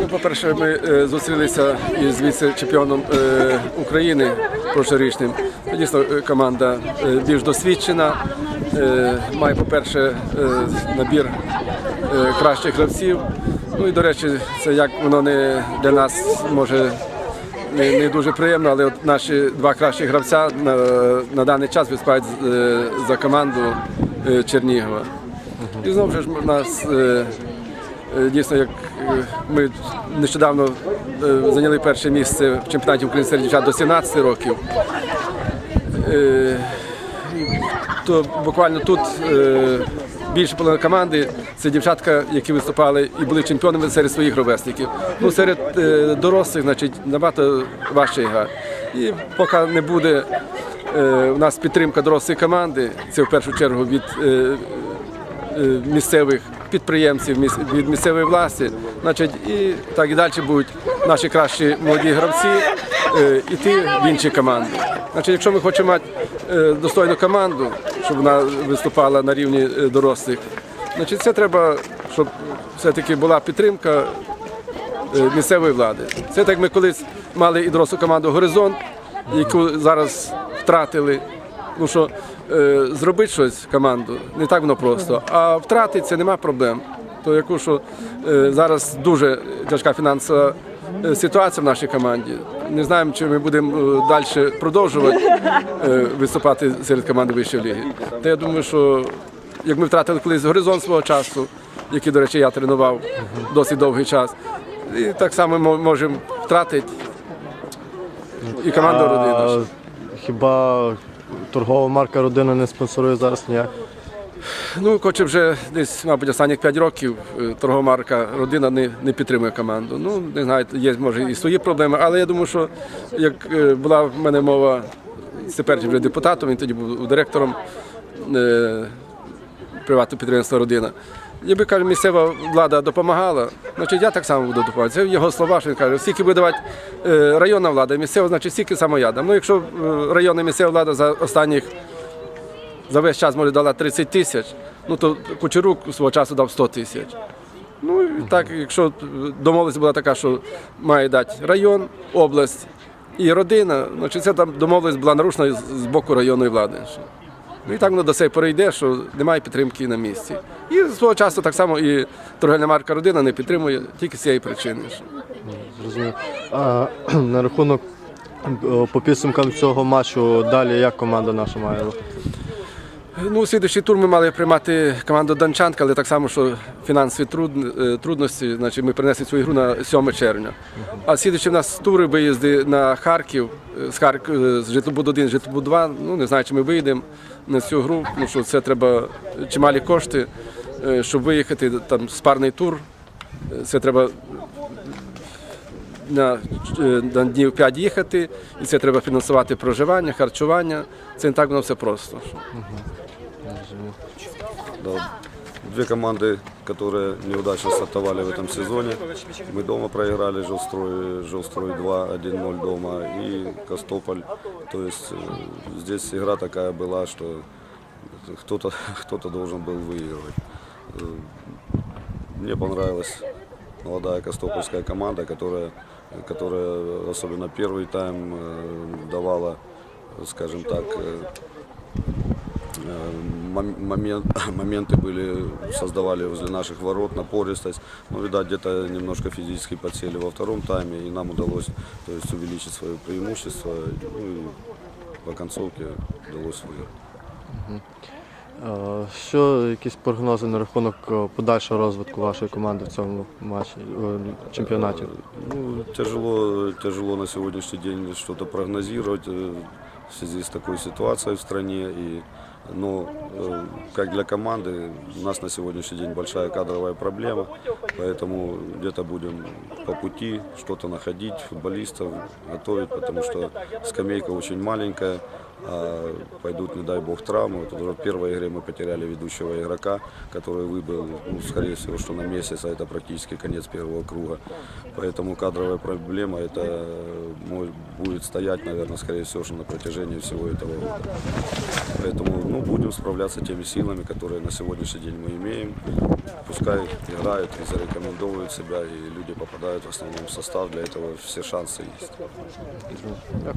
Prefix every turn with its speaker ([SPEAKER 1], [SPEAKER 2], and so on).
[SPEAKER 1] Ну, по-перше, ми е, зустрілися із віце-чемпіоном е, України прошлорічним. Це Дійсно, е, команда е, більш досвідчена, має, по-перше, набір кращих гравців. Ну і, до речі, це як воно не для нас може не, не дуже приємно, але от наші два кращі гравця на, на даний час виступають за команду Чернігова. І знову ж у нас дійсно, як е, ми нещодавно е, зайняли перше місце в чемпіонаті України серед дівчат до 17 років. Е, то буквально тут е, більше половина команди це дівчатка, які виступали і були чемпіонами серед своїх ровесників. Ну, серед е, дорослих, значить, набагато важче гра. І поки не буде е, у нас підтримка дорослої команди, це в першу чергу від е, е, місцевих підприємців, від місцевої власті, значить, і так і далі будуть наші кращі молоді гравці е, іти в інші команди. Значить, якщо ми хочемо мати е, достойну команду, щоб вона виступала на рівні е, дорослих, значить, це треба, щоб все-таки була підтримка е, місцевої влади. Це так ми колись мали і дорослу команду Горизонт, яку зараз втратили. Ну що е, зробити щось команду не так воно просто, а втратити це нема проблем. То яку що е, зараз дуже тяжка фінансова е, ситуація в нашій команді. Не знаємо, чи ми будемо е, далі продовжувати е, виступати серед команди вищої ліги. Та я думаю, що як ми втратили колись горизонт свого часу, який, до речі, я тренував досить довгий час, і так само ми можемо втратити і команду родини.
[SPEAKER 2] Хіба торгова марка родина не спонсорує зараз ніяк?
[SPEAKER 1] Ну, хоче вже десь, мабуть, останніх 5 років е, торгова марка родина не, не підтримує команду. Ну, не знаю, є може і свої проблеми, але я думаю, що як е, була в мене мова з тепер вже депутатом, він тоді був директором е, приватного підприємства Родина. Якби каже, місцева влада допомагала, значить я так само буду допомагати. Це його слова, що він каже, скільки буде давати е, районна влада, місцева, значить стільки само я дам. Ну, якщо е, районна місцева влада за останніх за весь час може дала 30 тисяч, ну то Кучерук свого часу дав 100 тисяч. Ну і так, якщо домовленість була така, що має дати район, область і родина, значить це там домовленість була нарушена з боку районної влади. Ну і так воно до сих пори йде, що немає підтримки на місці. І свого часу так само і торгівельна марка родина не підтримує тільки з цієї причини. що.
[SPEAKER 2] А, на рахунок по підсумкам цього матчу далі як команда наша має рухати?
[SPEAKER 1] Ну, слідуючий тур ми мали приймати команду Дончанка, але так само, що фінансові е, трудності, значить, ми принесли свою гру на 7 червня. А слідуючі в нас тури виїзди на Харків, е, з, Харк... е, з Житлобуд 1, Житлобуд 2. Ну, не знаю, чи ми вийдемо на цю гру, тому що це треба чималі кошти, е, щоб виїхати там спарний тур. Е, Це треба на, е, на днів 5 їхати, і це треба фінансувати проживання, харчування. Це не так воно все просто. що.
[SPEAKER 3] Да. Две команды, которые неудачно стартовали в этом сезоне. Мы дома проиграли Жилстрой, Жилстрой 2, 1-0 дома и Костополь. То есть э, здесь игра такая была, что кто-то кто должен был выигрывать. Э, Мне понравилась молодая Костопольская команда, которая, которая особенно первый тайм э, давала, скажем так, э, Э, мом- момент, моменты были, создавали возле наших ворот, напористость. Ну, видать, где-то немножко физически подсели во втором тайме, и нам удалось то есть, увеличить свое преимущество. Ну, и по концовке удалось выиграть.
[SPEAKER 2] Е, Що якісь прогнози на рахунок о, подальшого розвитку вашої команди в цьому матчі о, чемпіонаті?
[SPEAKER 3] Ну, тяжело, тяжело на сегодняшний день что-то прогнозировать э, в связи с такой ситуацией в стране. И, но э, как для команды у нас на сегодняшний день большая кадровая проблема, поэтому где-то будем по пути что-то находить, футболистов готовить, потому что скамейка очень маленькая. А пойдут, не дай бог, травмы. Вот уже в первой игре мы потеряли ведущего игрока, который выбыл, ну, скорее всего, что на месяц, а это практически конец первого круга. Поэтому кадровая проблема это э, будет стоять, наверное, скорее всего, что на протяжении всего этого года. Поэтому ну, будем справляться теми силами, которые на сегодняшний день мы имеем. Пускай играют и зарекомендовывают себя, и люди попадают в основном в состав. Для этого все шансы есть.